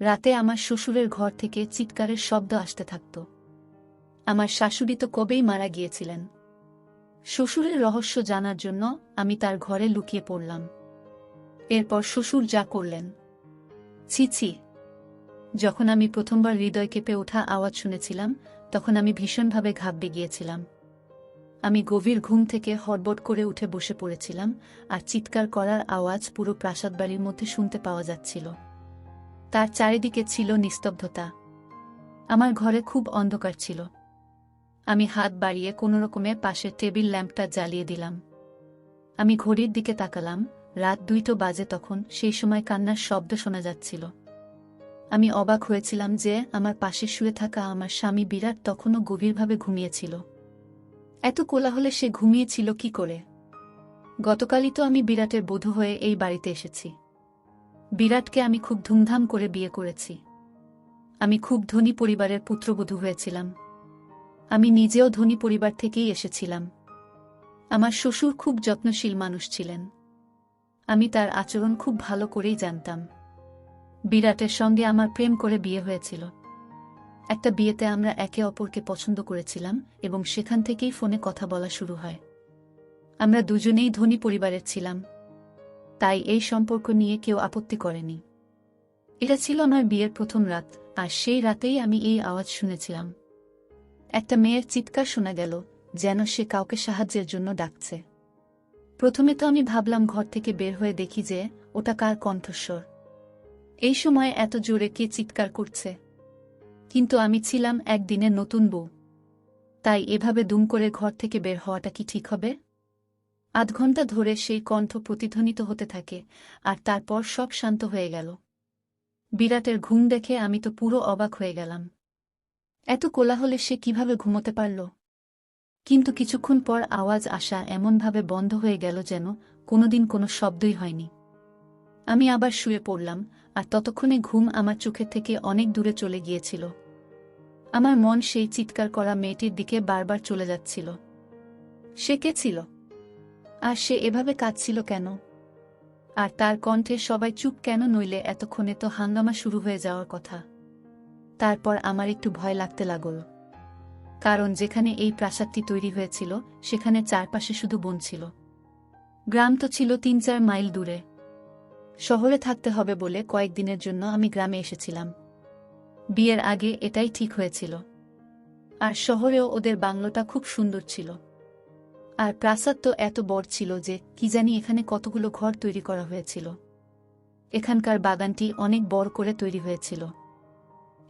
রাতে আমার শ্বশুরের ঘর থেকে চিৎকারের শব্দ আসতে থাকত। আমার শাশুড়ি তো কবেই মারা গিয়েছিলেন। শ্বশুরের রহস্য জানার জন্য আমি তার ঘরে লুকিয়ে পড়লাম। এরপর শ্বশুর যা করলেন। ছি ছি। যখন আমি প্রথমবার হৃদয় কেঁপে ওঠা আওয়াজ শুনেছিলাম, তখন আমি ভীষণভাবে ঘাবড়ে গিয়েছিলাম। আমি গভীর ঘুম থেকে হটবট করে উঠে বসে পড়েছিলাম আর চিৎকার করার আওয়াজ পুরো প্রাসাদ বাড়ির মধ্যে শুনতে পাওয়া যাচ্ছিল। তার চারিদিকে ছিল নিস্তব্ধতা। আমার ঘরে খুব অন্ধকার ছিল। আমি হাত বাড়িয়ে কোনোরকমে পাশে টেবিল ল্যাম্পটা জ্বালিয়ে দিলাম। আমি ঘড়ির দিকে তাকালাম, রাত দুইটো বাজে তখন সেই সময় কান্নার শব্দ শোনা যাচ্ছিল। আমি অবাক হয়েছিলাম যে আমার পাশে শুয়ে থাকা আমার স্বামী বিরাট তখনও গভীরভাবে ঘুমিয়েছিল। এত কোলাহলে সে ঘুমিয়েছিল কি করে? গতকালই তো আমি বিরাটের বধূ হয়ে এই বাড়িতে এসেছি। বিরাটকে আমি খুব ধুমধাম করে বিয়ে করেছি। আমি খুব ধনী পরিবারের পুত্রবধূ হয়েছিলাম। আমি নিজেও ধনী পরিবার থেকেই এসেছিলাম। আমার শ্বশুর খুব যত্নশীল মানুষ ছিলেন। আমি তার আচরণ খুব ভালো করেই জানতাম। বিরাটের সঙ্গে আমার প্রেম করে বিয়ে হয়েছিল। একটা বিয়েতে আমরা একে অপরকে পছন্দ করেছিলাম এবং সেখান থেকেই ফোনে কথা বলা শুরু হয়। আমরা দুজনেই ধনী পরিবারের ছিলাম। তাই এই সম্পর্ক নিয়ে কেউ আপত্তি করেনি। এটা ছিল আমার বিয়ের প্রথম রাত, আর সেই রাতেই আমি এই আওয়াজ শুনেছিলাম। একটা মেয়ের চিৎকার শোনা গেল, যেন সে কাউকে সাহায্যের জন্য ডাকছে। প্রথমে তো আমি ভাবলাম ঘর থেকে বের হয়ে দেখি যে, ওটা কার কণ্ঠস্বর। এই সময় এত জোরে কে চিৎকার করছে? কিন্তু আমি ছিলাম একদিনের নতুন বউ। তাই এভাবে দুম করে ঘর থেকে বের হওয়াটা কি ঠিক হবে? আধ ঘণ্টা ধরে সেই কণ্ঠ প্রতিধ্বনিত হতে থাকে, আর তারপর সব শান্ত হয়ে গেল। বিরাটের ঘুম দেখে আমি তো পুরো অবাক হয়ে গেলাম। এত কোলাহলে সে কীভাবে ঘুমোতে পারল? কিন্তু কিছুক্ষণ পর আওয়াজ আসা এমনভাবে বন্ধ হয়ে গেল যেন কোনোদিন কোনো শব্দই হয়নি। আমি আবার শুয়ে পড়লাম, আর ততক্ষণে ঘুম আমার চোখের থেকে অনেক দূরে চলে গিয়েছিল। আমার মন সেই চিৎকার করা মেয়েটির দিকে বারবার চলে যাচ্ছিল। সে কে ছিল? আর সে এভাবে কাঁদছিল কেন? আর তার কণ্ঠে সবাই চুপ কেন নইলে এতক্ষণে তো হাঙ্গামা শুরু হয়ে যাওয়ার কথা। তারপর আমার একটু ভয় লাগতে লাগল। কারণ যেখানে এই প্রাসাদটি তৈরি হয়েছিল, সেখানে চারপাশে শুধু বন ছিল। গ্রাম তো ছিল তিন চার মাইল দূরে। শহরে থাকতে হবে বলে কয়েকদিনের জন্য আমি গ্রামে এসেছিলাম। বিয়ের আগে এটাই ঠিক হয়েছিল। আর শহরেও ওদের বাংলোটা খুব সুন্দর ছিল। আর প্রাসাদ তো এত বড় ছিল যে কি জানি এখানে কতগুলো ঘর তৈরি করা হয়েছিল। এখানকার বাগানটি অনেক বড় করে তৈরি হয়েছিল।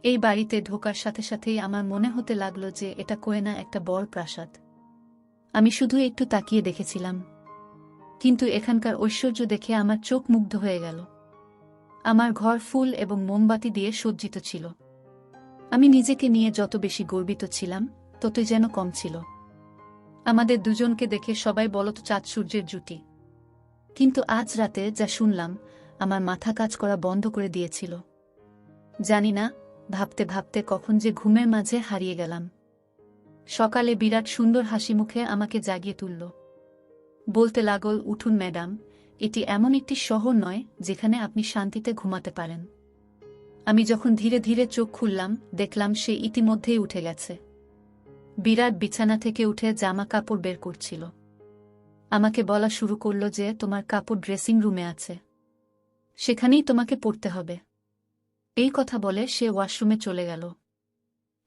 এই বাড়িতে ঢোকার সাথে সাথেই আমার মনে হতে লাগল যে এটা কোয়েনা একটা বড় প্রাসাদ। আমি শুধু একটু তাকিয়ে দেখেছিলাম। কিন্তু এখানকার ঐশ্বর্য দেখে আমার চোখ মুগ্ধ হয়ে গেল। আমার ঘর ফুল এবং মোমবাতি দিয়ে সজ্জিত ছিল। আমি নিজেকে নিয়ে যত বেশি গর্বিত ছিলাম, ততই যেন কম ছিল। আমাদের দুজনকে দেখে সবাই বলত চাঁদ সূর্যের জুটি। কিন্তু আজ রাতে যা শুনলাম, আমার মাথা কাজ করা বন্ধ করে দিয়েছিল। জানি না, ভাবতে ভাবতে কখন যে ঘুমের মাঝে হারিয়ে গেলাম। সকালে বিরাট সুন্দর হাসি মুখে আমাকে জাগিয়ে তুলল। বলতে লাগল, উঠুন ম্যাডাম, এটি এমন একটি শহর নয় যেখানে আপনি শান্তিতে ঘুমাতে পারেন। আমি যখন ধীরে ধীরে চোখ খুললাম, দেখলাম সে ইতিমধ্যেই উঠে গেছে। বিরাট বিছানা থেকে উঠে জামা কাপড় বের করছিল। আমাকে বলা শুরু করল যে, তোমার কাপড় ড্রেসিং রুমে আছে। সেখানেই তোমাকে পড়তে হবে। এই কথা বলে সে ওয়াশরুমে চলে গেল।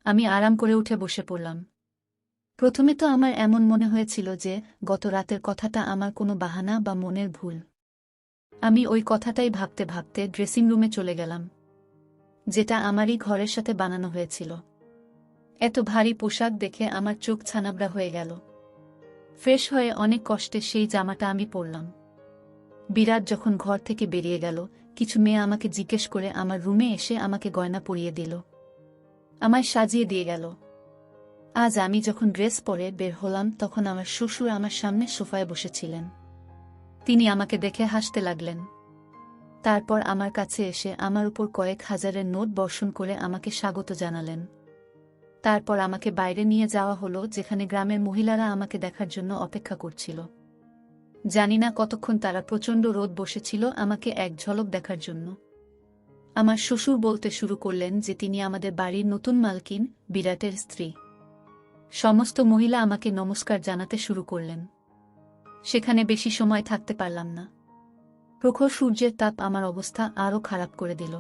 আমি আরাম করে উঠে বসে পড়লাম। প্রথমে তো আমার এমন মনে হয়েছিল যে, গত রাতের কথাটা আমার কোনো বাহানা বা মনের ভুল। আমি ওই কথাটাই ভাবতে ভাবতে ড্রেসিং রুমে চলে গেলাম, যেটা আমারই ঘরের সাথে বানানো হয়েছিল। এত ভারী পোশাক দেখে আমার চোখ ছানাবড়া হয়ে গেল। ফ্রেশ হয়ে অনেক কষ্টে সেই জামাটা আমি পরলাম। বিরাট যখন ঘর থেকে বেরিয়ে গেল, কিছু মেয়ে আমাকে জিজ্ঞেস করে আমার রুমে এসে আমাকে গয়না পরিয়ে দিল। আমায় সাজিয়ে দিয়ে গেল। আজ আমি যখন ড্রেস পরে বের হলাম, তখন আমার শ্বশুর আমার সামনে সোফায় বসেছিলেন। তিনি আমাকে দেখে হাসতে লাগলেন। তারপর আমার কাছে এসে আমার উপর কয়েক হাজারের নোট বর্ষণ করে আমাকে স্বাগত জানালেন। তারপর আমাকে বাইরে নিয়ে যাওয়া হলো, যেখানে গ্রামের মহিলারা আমাকে দেখার জন্য অপেক্ষা করছিল। জানি না কতক্ষণ তারা প্রচণ্ড রোদ বসেছিল আমাকে এক ঝলক দেখার জন্য। আমার শ্বশুর বলতে শুরু করলেন যে তিনি আমাদের বাড়ির নতুন মালকিন, বিরাটের স্ত্রী। সমস্ত মহিলা আমাকে নমস্কার জানাতে শুরু করলেন। সেখানে বেশি সময় থাকতে পারলাম না। প্রখর সূর্যের তাপ আমার অবস্থা আরও খারাপ করে দিল।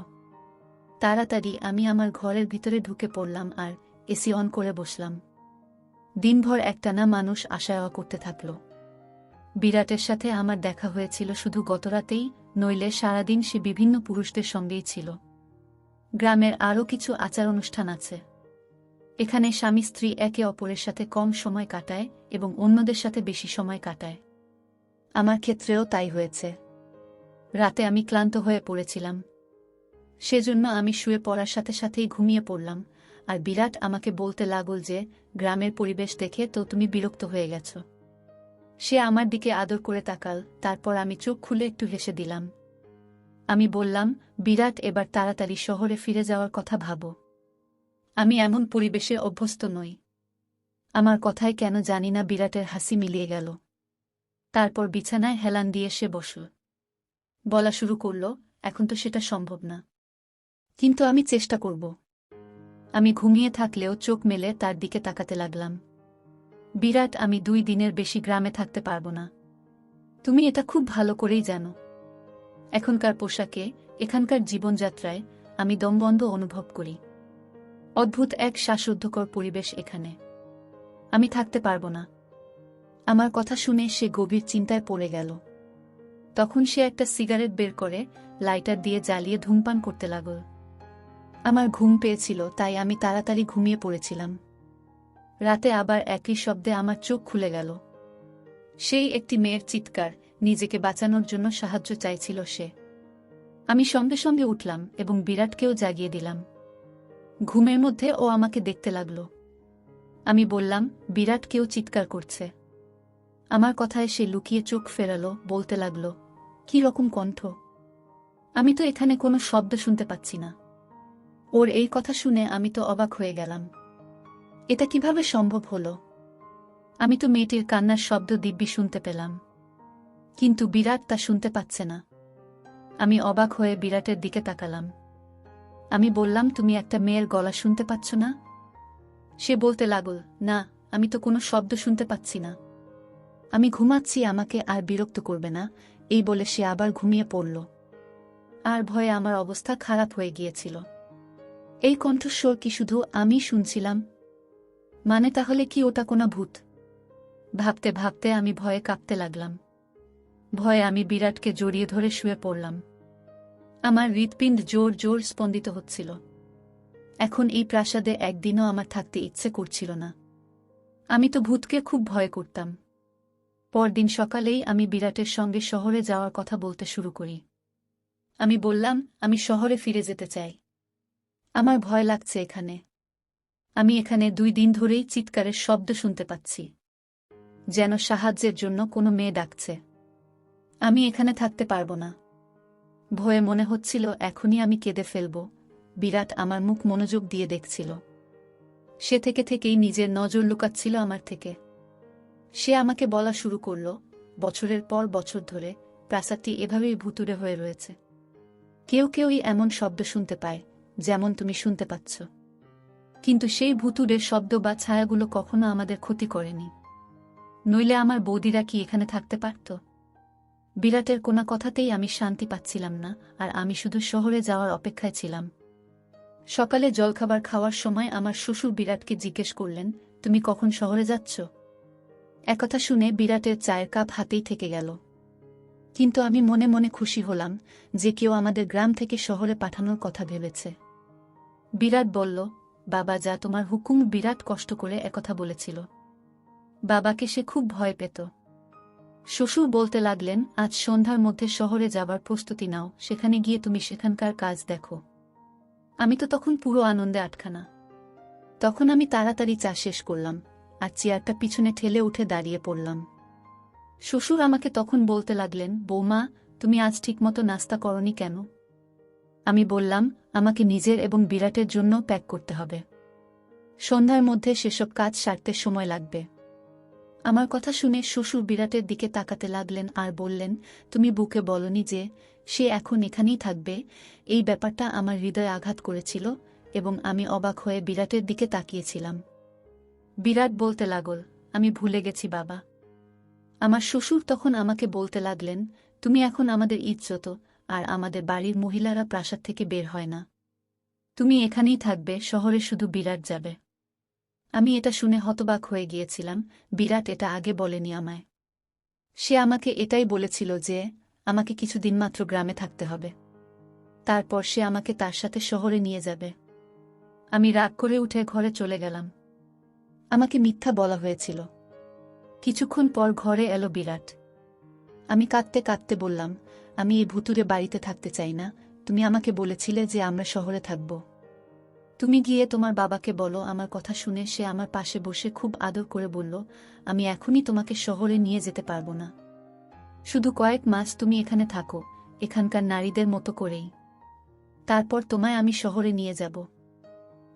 তাড়াতাড়ি আমি আমার ঘরের ভিতরে ঢুকে পড়লাম আর এসি অন করে বসলাম। দিনভর একটানা মানুষ আশায়া করতে থাকল। বিরাটের সাথে আমার দেখা হয়েছিল শুধু গতরাতেই নইলে সারাদিন সে বিভিন্ন পুরুষদের সঙ্গেই ছিল। গ্রামের আরও কিছু আচার অনুষ্ঠান আছে। এখানে স্বামী স্ত্রী একে অপরের সাথে কম সময় কাটায় এবং অন্যদের সাথে বেশি সময় কাটায়। আমার ক্ষেত্রেও তাই হয়েছে। রাতে আমি ক্লান্ত হয়ে পড়েছিলাম। সেজন্য আমি শুয়ে পড়ার সাথে সাথেই ঘুমিয়ে পড়লাম। আর বিরাট আমাকে বলতে লাগল যে, গ্রামের পরিবেশ দেখে তো তুমি বিরক্ত হয়ে গেছ। সে আমার দিকে আদর করে তাকাল, তারপর আমি চোখ খুলে একটু হেসে দিলাম। আমি বললাম, বিরাট, এবার তাড়াতাড়ি শহরে ফিরে যাওয়ার কথা ভাবো। আমি এমন পরিবেশে অভ্যস্ত নই। আমার কথায় কেন জানি না বিরাটের হাসি মিলিয়ে গেল। তারপর বিছানায় হেলান দিয়ে সে বসল। বলা শুরু করল, এখন তো সেটা সম্ভব না। কিন্তু আমি চেষ্টা করব। আমি ঘুমিয়ে থাকলেও চোখ মেলে তার দিকে তাকাতে লাগলাম। বিরাট, আমি দুই দিনের বেশি গ্রামে থাকতে পারব না। তুমি এটা খুব ভালো করেই জানো। এখনকার পোশাকে, এখানকার জীবনযাত্রায় আমি দমবন্ধ অনুভব করি। অদ্ভুত এক শ্বাসরুদ্ধকর পরিবেশ এখানে। আমি থাকতে পারব না। আমার কথা শুনে সে গভীর চিন্তায় পড়ে গেল। তখন সে একটা সিগারেট বের করে লাইটার দিয়ে জ্বালিয়ে ধূমপান করতে লাগল। আমার ঘুম পেয়েছিল, তাই আমি তাড়াতাড়ি ঘুমিয়ে পড়েছিলাম। রাতে আবার একই শব্দে আমার চোখ খুলে গেল। সেই একটি মেয়ের চিৎকার, নিজেকে বাঁচানোর জন্য সাহায্য চাইছিল সে। আমি সঙ্গে সঙ্গে উঠলাম এবং বিরাটকেও জাগিয়ে দিলাম। ঘুমের মধ্যে ও আমাকে দেখতে লাগল। আমি বললাম বিরাট কেউ চিৎকার করছে। আমার কথায় সে লুকিয়ে চোখ ফেরালো, বলতে লাগল, কি রকম কণ্ঠ? আমি তো এখানে কোনো শব্দ শুনতে পাচ্ছি না। ওর এই কথা শুনে আমি তো অবাক হয়ে গেলাম। এটা কীভাবে সম্ভব হলো? আমি তো মেয়েটির কান্নার শব্দ দিব্যি শুনতে পেলাম। কিন্তু বিরাট তা শুনতে পাচ্ছে না। আমি অবাক হয়ে বিরাটের দিকে তাকালাম। আমি বললাম, তুমি একটা মেয়ের গলা শুনতে পাচ্ছ না? সে বলতে লাগল, না, আমি তো কোনো শব্দ শুনতে পাচ্ছি না। আমি ঘুমাচ্ছি, আমাকে আর বিরক্ত করবে না। এই বলে সে আবার ঘুমিয়ে পড়ল। আর ভয়ে আমার অবস্থা খারাপ হয়ে গিয়েছিল। এই কণ্ঠস্বর কি শুধু আমি শুনছিলাম? মানে তাহলে কি ওটা কোনো ভূত? ভাবতে ভাবতে আমি ভয়ে কাঁপতে লাগলাম। ভয়ে আমি বিরাটকে জড়িয়ে ধরে শুয়ে পড়লাম। আমার হৃৎপিণ্ড জোর জোর স্পন্দিত হচ্ছিল। এখন এই প্রাসাদে একদিনও আমার থাকতে ইচ্ছে করছিল না। আমি তো ভূতকে খুব ভয় করতাম। পরদিন সকালেই আমি বিরাটের সঙ্গে শহরে যাওয়ার কথা বলতে শুরু করি। আমি বললাম, আমি শহরে ফিরে যেতে চাই। আমার ভয় লাগছে এখানে। আমি এখানে দুই দিন ধরেই চিৎকারের শব্দ শুনতে পাচ্ছি। যেন সাহায্যের জন্য কোনো মেয়ে ডাকছে। আমি এখানে থাকতে পারব না। ভয়ে মনে হচ্ছিল, এখনই আমি কেঁদে ফেলব। বিরাট আমার মুখ মনোযোগ দিয়ে দেখছিল। সে থেকে থেকেই নিজের নজর লুকাচ্ছিল আমার থেকে। সে আমাকে বলা শুরু করল, বছরের পর বছর ধরে প্রাসাদটি এভাবেই ভুতুরে হয়ে রয়েছে। কেউ কেউই এমন শব্দ শুনতে পায় যেমন তুমি শুনতে পাচ্ছ। কিন্তু সেই ভুতুরের শব্দ বা ছায়াগুলো কখনো আমাদের ক্ষতি করেনি। নইলে আমার বৌদিরা কি এখানে থাকতে পারত? বিরাটের কোনো কথাতেই আমি শান্তি পাচ্ছিলাম না, আর আমি শুধু শহরে যাওয়ার অপেক্ষায় ছিলাম। সকালে জলখাবার খাওয়ার সময় আমার শ্বশুর বিরাটকে জিজ্ঞেস করলেন, তুমি কখন শহরে যাচ্ছ? একথা শুনে বিরাটের চায়ের কাপ হাতেই থেকে গেল। কিন্তু আমি মনে মনে খুশি হলাম যে কেউ আমাদের গ্রাম থেকে শহরে পাঠানোর কথা ভেবেছে। বিরাট বলল, বাবা যা তোমার হুকুম বিরাট কষ্ট করে একথা বলেছিল। বাবাকে সে খুব ভয় পেত। শ্বশুর বলতে লাগলেন, আজ সন্ধ্যার মধ্যে শহরে যাবার প্রস্তুতি নাও, সেখানে গিয়ে তুমি সেখানকার কাজ দেখো। আমি তো তখন পুরো আনন্দে আটখানা। তখন আমি তাড়াতাড়ি চা শেষ করলাম, আর চেয়ারটা পিছনে ঠেলে উঠে দাঁড়িয়ে পড়লাম। শ্বশুর আমাকে তখন বলতে লাগলেন, বৌমা, তুমি আজ ঠিকমতো নাস্তা করনি কেন? আমি বললাম, আমাকে নিজের এবং বিরাটের জন্য প্যাক করতে হবে। সন্ধ্যার মধ্যে সেসব কাজ সারতে সময় লাগবে। আমার কথা শুনে শ্বশুর বিরাটের দিকে তাকাতে লাগলেন আর বললেন, তুমি বুকে বলনি যে, সে এখন এখানেই থাকবে। এই ব্যাপারটা আমার হৃদয়ে আঘাত করেছিল এবং আমি অবাক হয়ে বিরাটের দিকে তাকিয়েছিলাম। বিরাট বলতে লাগল, আমি ভুলে গেছি বাবা। আমার শ্বশুর তখন আমাকে বলতে লাগলেন, তুমি এখন আমাদের ইজ্জত আর আমাদের বাড়ির মহিলারা প্রাসাদ থেকে বের হয় না। তুমি এখানেই থাকবে, শহরে শুধু বিরাট যাবে। আমি এটা শুনে হতবাক হয়ে গিয়েছিলাম, বিরাট এটা আগে বলেনি আমায়। সে আমাকে এটাই বলেছিল যে, আমাকে কিছুদিন মাত্র গ্রামে থাকতে হবে। তারপর সে আমাকে তার সাথে শহরে নিয়ে যাবে। আমি রাগ করে উঠে ঘরে চলে গেলাম। আমাকে মিথ্যা বলা হয়েছিল। কিছুক্ষণ পর ঘরে এলো বিরাট। আমি কাঁদতে কাঁদতে বললাম আমি এই ভুতুরে বাড়িতে থাকতে চাই না। তুমি আমাকে বলেছিলে যে আমরা শহরে থাকব। তুমি গিয়ে তোমার বাবাকে বলো, আমার কথা শুনে সে আমার পাশে বসে খুব আদর করে বলল, আমি এখনই তোমাকে শহরে নিয়ে যেতে পারব না। শুধু কয়েক মাস তুমি এখানে থাকো, এখানকার নারীদের মতো করেই। তারপর তোমায় আমি শহরে নিয়ে যাব।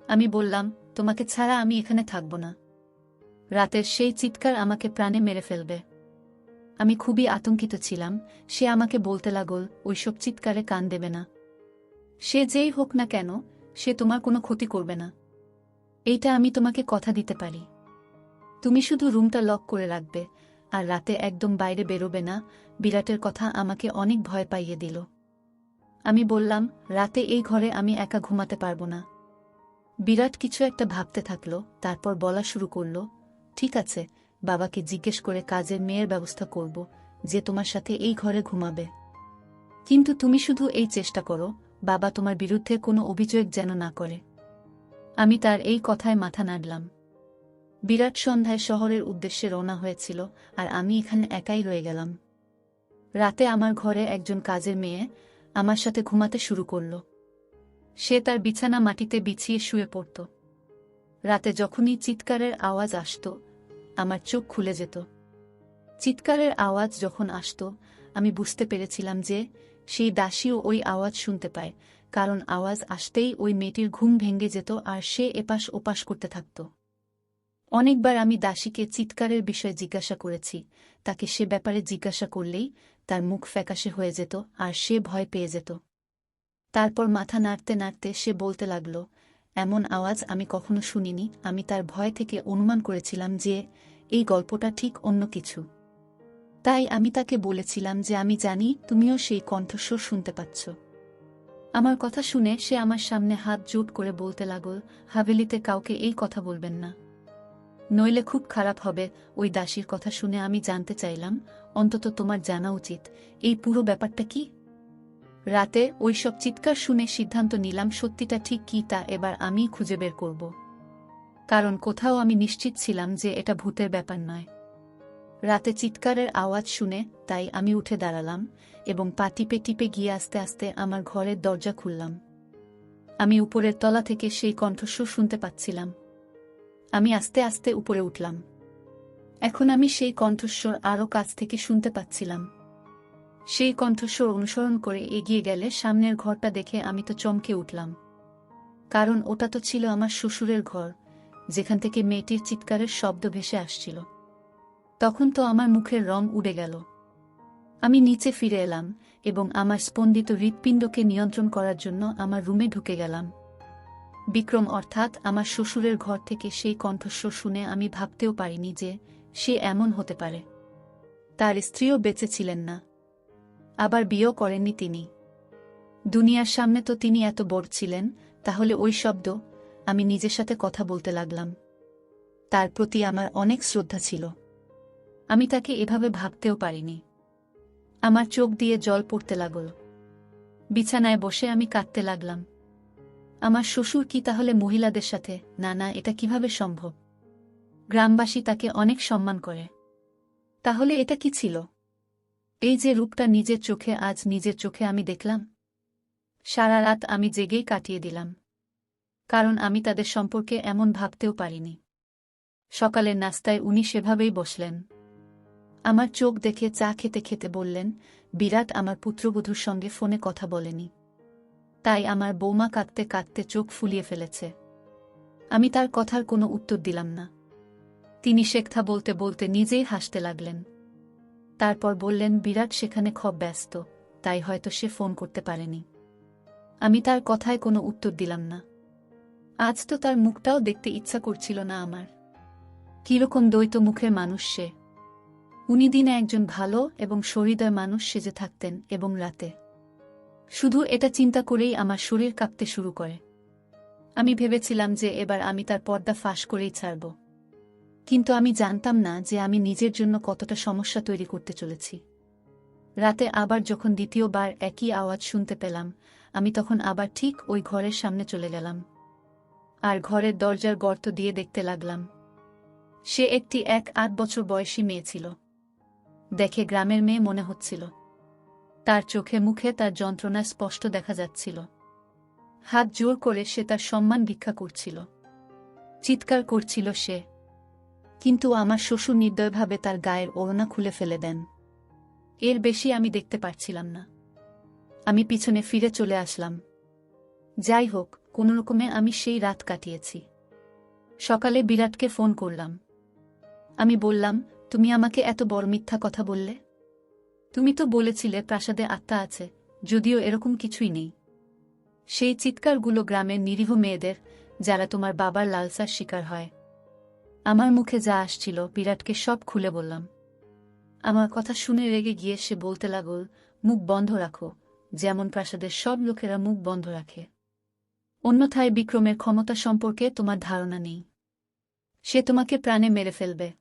আমি বললাম, তোমাকে ছাড়া আমি এখানে থাকব না। রাতের সেই চিৎকার আমাকে প্রাণে মেরে ফেলবে। আমি খুবই আতঙ্কিত ছিলাম, সে আমাকে বলতে লাগল, ওইসব চিৎকারে কান দেবে না। সে যেই হোক না কেন, সে তোমার কোনো ক্ষতি করবে না। এইটা আমি তোমাকে কথা দিতে পারি। তুমি শুধু রুমটা লক করে রাখবে, আর রাতে একদম বাইরে বেরোবে না, বিরাটের কথা আমাকে অনেক ভয় পাইয়ে দিল। আমি বললাম, রাতে এই ঘরে আমি একা ঘুমাতে পারব না। বিরাট কিছু একটা ভাবতে থাকল, তারপর বলা শুরু করল, ঠিক আছে বাবাকে জিজ্ঞেস করে কাজের মেয়ের ব্যবস্থা করব, যে তোমার সাথে এই ঘরে ঘুমাবে। কিন্তু তুমি শুধু এই চেষ্টা করো, বাবা তোমার বিরুদ্ধে কোনো অভিযোগ যেন না করে। আমি তার এই কথায় মাথা নাড়লাম। বিরাট সন্ধ্যায় শহরের উদ্দেশ্যে রওনা হয়েছিল, আর আমি এখানে একাই রয়ে গেলাম। রাতে আমার ঘরে একজন কাজের মেয়ে আমার সাথে ঘুমাতে শুরু করল। সে তার বিছানা মাটিতে বিছিয়ে শুয়ে পড়ত। রাতে যখনই চিৎকারের আওয়াজ আসত আমার চোখ খুলে যেত। চিৎকারের আওয়াজ যখন আসত, আমি বুঝতে পেরেছিলাম যে সেই দাসীও ওই আওয়াজ শুনতে পায়, কারণ আওয়াজ আসতেই ওই মেয়েটির ঘুম ভেঙে যেত আর সে এপাশ ওপাশ করতে থাকত। অনেকবার আমি দাসীকে চিৎকারের বিষয়ে জিজ্ঞাসা করেছি, তাকে সে ব্যাপারে জিজ্ঞাসা করলেই তার মুখ ফ্যাকাশে হয়ে যেত আর সে ভয় পেয়ে যেত। তারপর মাথা নাড়তে নাড়তে সে বলতে লাগল, এমন আওয়াজ আমি কখনো শুনিনি, আমি তার ভয় থেকে অনুমান করেছিলাম যে এই গল্পটা ঠিক অন্য কিছু। তাই আমি তাকে বলেছিলাম যে আমি জানি তুমিও সেই কণ্ঠস্বর শুনতে পাচ্ছ। আমার কথা শুনে সে আমার সামনে হাত জোট করে বলতে লাগল, হাভেলিতে কাউকে এই কথা বলবেন না। নইলে খুব খারাপ হবে। ওই দাসীর কথা শুনে আমি জানতে চাইলাম, অন্তত তোমার জানা উচিত। এই পুরো ব্যাপারটা কি? রাতে ওইসব চিৎকার শুনে সিদ্ধান্ত নিলাম সত্যিটা ঠিক কি তা এবার আমি খুঁজে বের করব। কারণ কোথাও আমি নিশ্চিত ছিলাম যে এটা ভূতের ব্যাপার নয়। রাতে চিৎকারের আওয়াজ শুনে তাই আমি উঠে দাঁড়ালাম এবং পা টিপে টিপে গিয়ে আস্তে আস্তে আমার ঘরের দরজা খুললাম। আমি উপরের তলা থেকে সেই কণ্ঠস্বর শুনতে পাচ্ছিলাম। আমি আস্তে আস্তে উপরে উঠলাম। এখন আমি সেই কণ্ঠস্বর আরও কাছ থেকে শুনতে পাচ্ছিলাম। সেই কণ্ঠস্বর অনুসরণ করে এগিয়ে গেলে সামনের ঘরটা দেখে আমি তো চমকে উঠলাম। কারণ ওটা তো ছিল আমার শ্বশুরের ঘর। যেখান থেকে মেয়েটির চিৎকারের শব্দ ভেসে আসছিল। তখন তো আমার মুখের রং উড়ে গেল। আমি নিচে ফিরে এলাম এবং আমার স্পন্দিত হৃৎপিণ্ডকে নিয়ন্ত্রণ করার জন্য আমার রুমে ঢুকে গেলাম। বিক্রম অর্থাৎ আমার শ্বশুরের ঘর থেকে সেই কণ্ঠস্বর শুনে আমি ভাবতেও পারিনি যে সে এমন হতে পারে। তার স্ত্রীও বেঁচে ছিলেন না। আবার বিয়েও করেননি তিনি। দুনিয়ার সামনে তো তিনি এত বড় ছিলেন, তাহলে ওই শব্দ আমি নিজের সাথে কথা বলতে লাগলাম। তার প্রতি আমার অনেক শ্রদ্ধা ছিল। আমি তাকে এভাবে ভাবতেও পারিনি। আমার চোখ দিয়ে জল পড়তে লাগল। বিছানায় বসে আমি কাঁদতে লাগলাম। আমার শ্বশুর কি তাহলে মহিলাদের সাথে? না না, এটা কীভাবে সম্ভব? গ্রামবাসী তাকে অনেক সম্মান করে। তাহলে এটা কি ছিল? এই যে রূপটা নিজের চোখে, আজ নিজের চোখে আমি দেখলাম। সারা রাত আমি জেগেই কাটিয়ে দিলাম। কারণ আমি তাদের সম্পর্কে এমন ভাবতেও পারিনি। সকালের নাস্তায় উনি সেভাবেই বসলেন। আমার চোখ দেখে চা খেতে খেতে বললেন, বিরাট আমার পুত্রবধূর সঙ্গে ফোনে কথা বলেনি। তাই আমার বৌমা কাঁদতে কাঁদতে চোখ ফুলিয়ে ফেলেছে। আমি তার কথার কোনো উত্তর দিলাম না। তিনি শেখথা বলতে বলতে নিজেই হাসতে লাগলেন। তারপর বললেন, বিরাট সেখানে খুব ব্যস্ত, তাই হয়তো সে ফোন করতে পারেনি। আমি তার কথায় কোনো উত্তর দিলাম না। আজ তো তার মুখটাও দেখতে ইচ্ছা করছিল না আমার। কীরকম দ্বৈত মুখের মানুষ সে। উনি দিনে একজন ভালো এবং সহৃদয় মানুষ সেজে থাকতেন এবং রাতে। শুধু এটা চিন্তা করেই আমার শরীর কাঁপতে শুরু করে। আমি ভেবেছিলাম যে এবার আমি তার পর্দা ফাঁস করেই ছাড়ব। কিন্তু আমি জানতাম না যে আমি নিজের জন্য কতটা সমস্যা তৈরি করতে চলেছি। রাতে আবার যখন দ্বিতীয়বার একই আওয়াজ শুনতে পেলাম, আমি তখন আবার ঠিক ওই ঘরের সামনে চলে গেলাম। আর ঘরের দরজার গর্ত দিয়ে দেখতে লাগলাম। সে একটি এক আট বছর বয়সী মেয়ে ছিল। দেখে গ্রামের মেয়ে মনে হচ্ছিল। তার চোখে মুখে তার যন্ত্রণা স্পষ্ট দেখা যাচ্ছিল। হাত জোর করে সে তার সম্মান ভিক্ষা করছিল। চিৎকার করছিল সে। কিন্তু আমার শ্বশুর নির্দয়ভাবে তার গায়ের ওড়না খুলে ফেলে দেন। এর বেশি আমি দেখতে পারছিলাম না। আমি পিছনে ফিরে চলে আসলাম। যাই হোক কোনোরকমে আমি সেই রাত কাটিয়েছি। সকালে বিরাটকে ফোন করলাম। আমি বললাম, তুমি আমাকে এত বড় মিথ্যা কথা বললে? তুমি তো বলেছিলে প্রাসাদে আত্মা আছে, যদিও এরকম কিছুই নেই। সেই চিৎকারগুলো গ্রামের নিরীহ মেয়েদের, যারা তোমার বাবার লালসার শিকার হয়। আমার মুখে যা আসছিল, বিরাটকে সব খুলে বললাম। আমার কথা শুনে রেগে গিয়ে সে বলতে লাগল, মুখ বন্ধ রাখো, যেমন প্রাসাদের সব লোকেরা মুখ বন্ধ রাখে। অন্যথায় বিক্রমের ক্ষমতা সম্পর্কে তোমার ধারণা নেই। সে তোমাকে প্রাণে মেরে ফেলবে।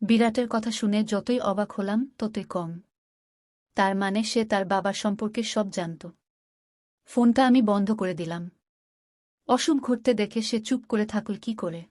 বিরাটের কথা শুনে যতই অবাক হলাম, ততই কম। তার মানে সে তার বাবার সম্পর্কে সব জানত। ফোনটা আমি বন্ধ করে দিলাম। অসুখ ঘটতে দেখে সে চুপ করে থাকল কি করে।